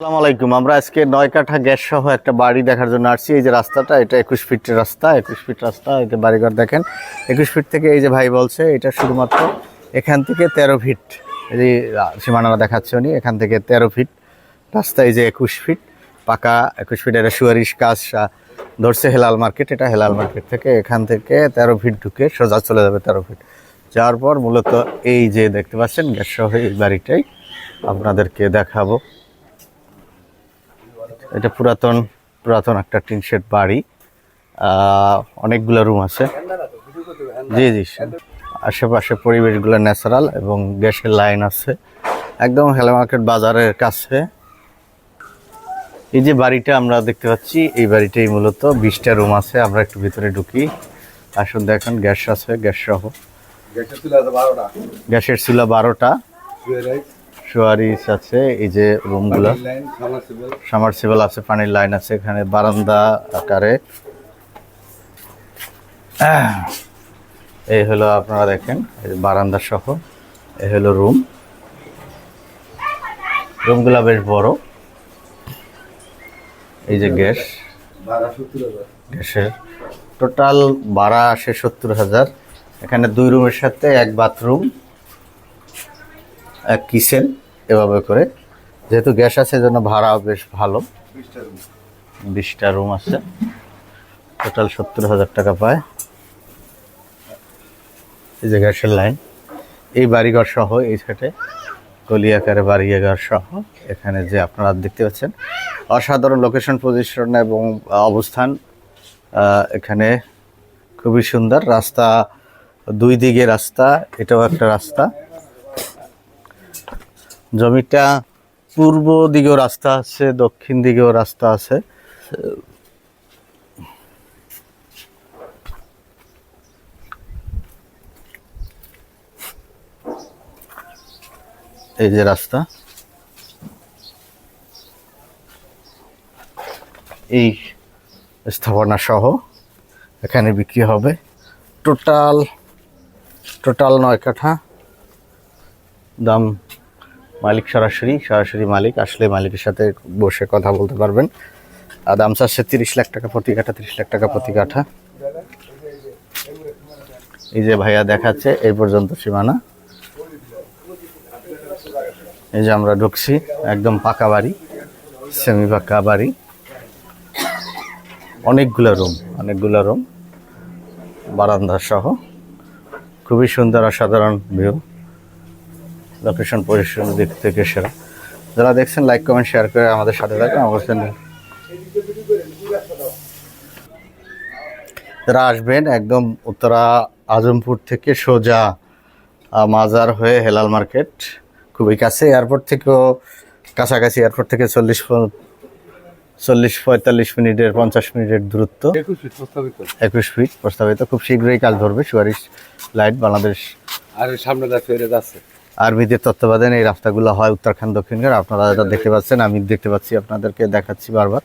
আসসালামু আলাইকুম। আমরা আজকে নয় কাঠা গ্যাস সহ একটা বাড়ি দেখার জন্য আসছি। এই যে রাস্তাটা, এটা একুশ ফিটের রাস্তা। একুশ ফিট রাস্তা, এই যে বাড়িঘর দেখেন। একুশ ফিট থেকে এই যে ভাই বলছে, এটা শুধুমাত্র এখান থেকে তেরো ফিট। এই যে সীমানা দেখাচ্ছে উনি, এখান থেকে তেরো ফিট। রাস্তা এই যে একুশ ফিট, পাকা একুশ ফিট এটা সুয়ারিশ কাজ ধরছে হেলাল মার্কেট। এটা হেলাল মার্কেট থেকে এখান থেকে তেরো ফিট ঢুকে সোজা চলে যাবে তেরো ফিট। যাওয়ার পর মূলত এই যে দেখতে পাচ্ছেন, গ্যাস সহ এই বাড়িটাই আপনাদেরকে দেখাবো। এটা পুরাতন পুরাতন একটা টিন শেড বাড়ি। অনেকগুলো রুম আছে। জি জি আশেপাশে পরিবেশগুলো ন্যাচারাল এবং গ্যাসের লাইন আছে। একদম হেলা মার্কেট বাজারের কাছে। এই যে বাড়িটা আমরা দেখতে পাচ্ছি এই বাড়িটাই মূলত। বিশটা রুম আছে আমরা একটু ভিতরে ঢুকি। আসুন দেখেন গ্যাস আছে গ্যাস সহ গ্যাসের চুলা বারোটা। গ্যাসের চুলা বারোটা। সোয়ারিস আছে এই যে রুমগুলো সামারসিবল আছে পানির লাইন আছে এখানে বারান্দা আকারে। এই হলো আপনারা দেখেন বারান্দা সহ এই হলো রুম রুমগুলো বেশ বড়। এই যে গ্যাস। গ্যাসের টোটাল ভাড়া আসে সত্তর হাজার। এখানে দুই রুমের সাথে এক বাথরুম কিচেন এভাবে করে। যেহেতু গ্যাস আছে জন্য ভাড়া বেশ ভালো। বিশটা রুম আছে। টোটাল সত্তর হাজার টাকা পায়। এই যে গ্যাসের লাইন। এই বাড়িঘর সহ, এই সাইডে গলি আকারে বাড়িঘর সহ, এখানে যে আপনারা দেখতে পাচ্ছেন, অসাধারণ লোকেশন পজিশন এবং অবস্থান এখানে খুবই সুন্দর। রাস্তা দুই দিকে রাস্তা, এটাও একটা রাস্তা। জমিটা পূর্ব দিকেও রাস্তা আছে, দক্ষিণ দিকেও রাস্তা আছে। এই যে রাস্তা। এই স্থাপনা সহ এখানে বিক্রি হবে। টোটাল টোটাল নয় কাঠা। দাম মালিক সরাসরি সরাসরি মালিক, আসলে মালিকের সাথে বসে কথা বলতে পারবেন। আর দাম চাচ্ছে তিরিশ লাখ টাকা প্রতি কাঠা, তিরিশ লাখ টাকা প্রতি কাঠা। এই যে ভাইয়া দেখাচ্ছে, এই পর্যন্ত সীমানা। এই যে আমরা ঢুকছি, একদম পাকা বাড়ি সেমি পাকা বাড়ি। অনেকগুলো রুম অনেকগুলো রুম বারান্দা সহ খুবই সুন্দর অসাধারণ ভিউ লোকেশন পজিশন দিক থেকে সেরা। যারা দেখছেন লাইক কমেন্ট শেয়ার করে আমাদের সাথে থাকুন অবশ্যই। যারা আসবেন একদম উত্তরা আজমপুর থেকে সোজা মাজার হয়ে হেলাল মার্কেট খুবই কাছে। এয়ারপোর্ট থেকেও কাছাকাছি এয়ারপোর্ট থেকে চল্লিশ চল্লিশ পঁয়তাল্লিশ মিনিটের পঞ্চাশ মিনিটের দূরত্ব। একুশ ফিট প্রস্তাবিত। একুশ ফিট প্রস্তাবিত। খুব শীঘ্রই কাজ ধরবে। সুয়ারিশ লাইট বাংলাদেশ আর সামনে যাচ্ছে। আর্মিদের তত্ত্বাবধানে এই রাস্তাগুলো হয় উত্তরাখণ্ড দক্ষিণঘাট আপনারা যেটা দেখতে পাচ্ছেন, আমি দেখতে পাচ্ছি, আপনাদেরকে দেখাচ্ছি বারবার।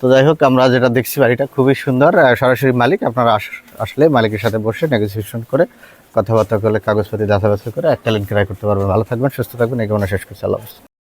তো যাই হোক, আমরা যেটা দেখছি বাড়িটা খুবই সুন্দর। সরাসরি মালিক, আপনারা আস- আসলে মালিকের সাথে বসে নেগোসিয়েশন করে কথাবার্তা করলে, কাগজপত্র যাচাই বাছাই করে একটা লিঙ্ক ক্রয় করতে পারবেন। ভালো থাকবেন, সুস্থ থাকবেন, এই কামনা শেষ করছি। আল্লাহ।